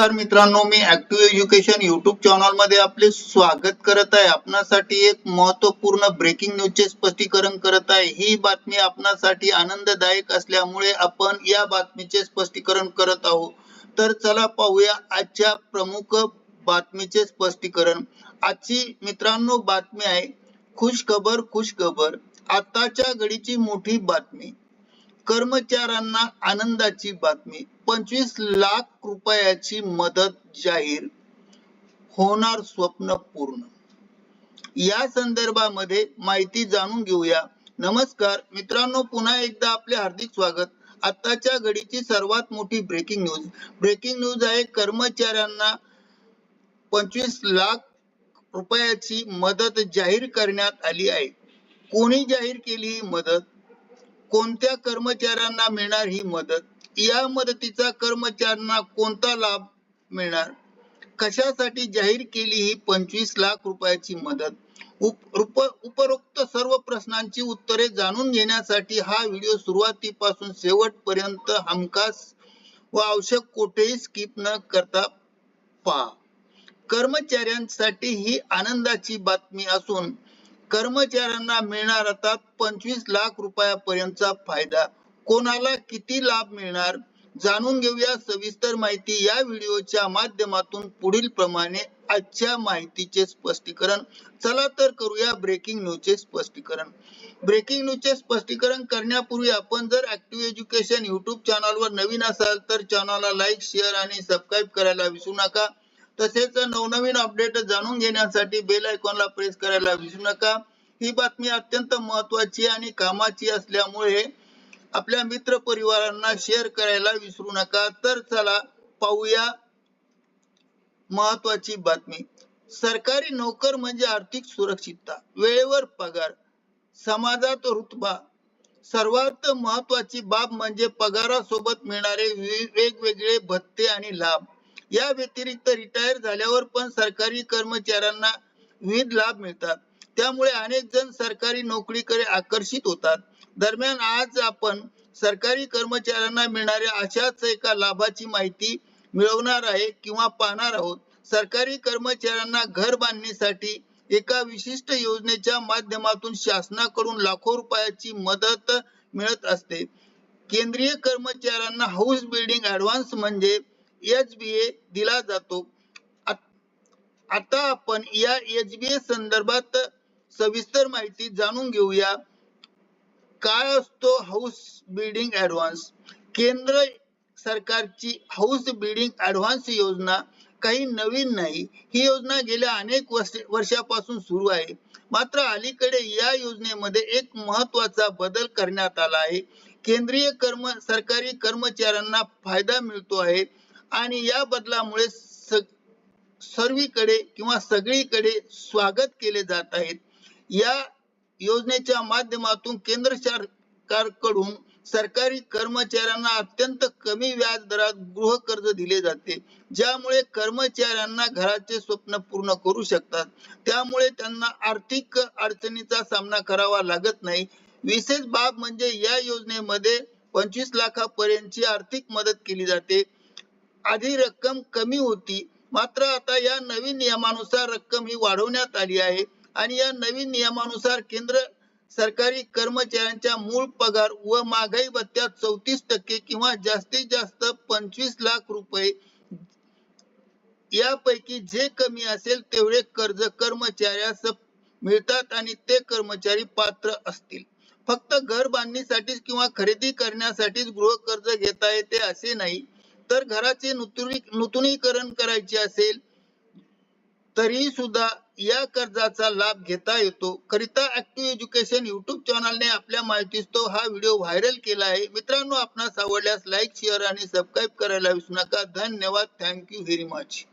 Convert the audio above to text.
नमस्कार मित्रांनो मी ऍक्टिव्ह एज्युकेशन युट्यूब चॅनलमध्ये आपले स्वागत करत आहे. आपणासाठी एक महत्त्वपूर्ण ब्रेकिंग न्यूजचे स्पष्टीकरण करत आहे. ही बातमी आपणासाठी आनंददायक असल्यामुळे आपण या बातमीचे स्पष्टीकरण करत आहोत. तर चला पाहूया आजच्या प्रमुख बातमीचे स्पष्टीकरण. आजची मित्रांनो बातमी आहे खुश खबर खुश खबर. आताच्या घडीची मोठी बातमी. कर्मचाऱ्यांना आनंदाची बातमी. पंचवीस लाख रुपयाची मदत जाहीर होणार स्वप्न पूर्ण. या संदर्भामध्ये माहिती जाणून घेऊया. नमस्कार मित्रांनो पुन्हा एकदा आपले हार्दिक स्वागत. आताच्या घडीची सर्वात मोठी ब्रेकिंग न्यूज ब्रेकिंग न्यूज आहे कर्मचाऱ्यांना पंचवीस लाख रुपयाची मदत जाहीर करण्यात आली आहे. कोणी जाहीर केली ही मदत? कोणत्या कर्मचाऱ्यांना मिळणार ही मदत? या मदतीचा कर्मचाऱ्यांना कोणता लाभ मिळणार? कशासाठी जाहीर केली ही पंचवीस लाख रुपयाची मदत? उप उपरोक्त सर्व प्रश्नांची उत्तरे जाणून घेण्यासाठी हा व्हिडिओ सुरुवातीपासून शेवटपर्यंत हमखास व आवश्यक कुठेही स्किप न करता पहा. कर्मचाऱ्यांसाठी ही आनंदाची बातमी असून कर्मचाऱ्यांना मिळणार आता पंचवीस लाख रुपयापर्यंतचा फायदा. कोणाला किती लाभ मिळणार जाणून घेऊया सविस्तर माहिती या व्हिडिओच्या माध्यमातून पुढील प्रमाणे आजच्या माहितीचे स्पष्टीकरण. चला तर करूया ब्रेकिंग न्यूजचे स्पष्टीकरण. ब्रेकिंग न्यूजचे स्पष्टीकरण करण्यापूर्वी आपण जर ऍक्टिव्ह एज्युकेशन युट्यूब चॅनलवर नवीन असाल तर चॅनलला लाईक शेअर आणि सबस्क्राईब करायला विसरू नका. तसेच नवनवीन अपडेट जाणून घेण्यासाठी बेल आयकॉनला प्रेस करायला विसरू नका. ही बातमी अत्यंत महत्वाची आणि कामाची असल्यामुळे आपल्या मित्र परिवारांना शेअर करायला विसरू नका. तर चला पाहूया महत्वाची बातमी. सरकारी नोकर म्हणजे आर्थिक सुरक्षितता वेळेवर पगार समाजात रुतबा. सर्वात महत्वाची बाब म्हणजे पगारासोबत मिळणारे वेगवेगळे भत्ते आणि लाभ. या व्यतिरिक्त रिटायर झाल्यावर पण सरकारी कर्मचाऱ्यांना विविध लाभ मिळतात. त्यामुळे अनेक जण सरकारी नोकरीकडे आकर्षित होतात. दरम्यान आज आपण सरकारी कर्मचाऱ्यांना मिळणाऱ्या अशाच एका लाभाची माहिती मिळवणार आहे किंवा पाहणार आहोत. सरकारी कर्मचाऱ्यांना घर बांधणीसाठी एका विशिष्ट योजनेच्या माध्यमातून शासनाकडून लाखो रुपयाची मदत मिळत असते. केंद्रीय कर्मचाऱ्यांना हाऊस बिल्डिंग ऍडव्हान्स म्हणजे एच बी ए दिला जातो. आता आपण या एच बी ए संदर्भात सविस्तर माहिती जाणून घेऊया. काय असतो हाऊस बिल्डिंग ऍडव्हान्स केंद्र सरकारची हाऊस बिल्डिंग ऍडव्हान्स योजना काही नवीन नाही. ही योजना गेल्या अनेक वर्षापासून सुरू आहे. मात्र अलीकडे या योजनेमध्ये एक महत्त्वाचा बदल करण्यात आला आहे. केंद्रीय कर्म सरकारी कर्मचाऱ्यांना फायदा मिळतो आहे आणि या बदलामुळे सर्वीकडे किंवा सगळीकडे स्वागत केले जात आहेत या योजनेच्या माध्यमातून केंद्र सरकारकडून सरकारी कर्मचाऱ्यांना अत्यंत कमी व्याज दरात गृह कर्ज दिले जाते ज्यामुळे कर्मचाऱ्यांना घराचे स्वप्न पूर्ण करू शकतात. त्यामुळे त्यांना आर्थिक अडचणीचा सामना करावा लागत नाही. विशेष बाब म्हणजे या योजनेमध्ये पंचवीस लाखापर्यंतची आर्थिक मदत केली जाते. आधी रक्कम कमी होती मात्र आता या नवीन नियमानुसार रक्कम ही वाढवण्यात आली आहे. आणि या नवीन नियमानुसार केंद्र सरकारी कर्मचाऱ्यांच्या मूळ पगार व महागाई भत्त्यात चौतीस टक्के किंवा जास्तीत जास्त पंचवीस लाख रुपये यापैकी जे कमी असेल तेवढे कर्ज कर्मचाऱ्यास मिळतात आणि ते कर्मचारी पात्र असतील. फक्त घर बांधणीसाठीच किंवा खरेदी करण्यासाठीच गृह कर्ज घेता येते असे नाही. तर घराचे नूतनी नूतनीकरण करायचे असेल तरी सुद्धा या कर्जाचा लाभ घेता येतो. करिता ऍक्टिव्ह एज्युकेशन युट्यूब चॅनलने आपल्या माहितीस तो हा व्हिडिओ व्हायरल केला आहे. मित्रांनो आपणास आवडल्यास लाईक शेअर आणि सबस्क्राईब करायला विसरू नका. धन्यवाद. Thank you very much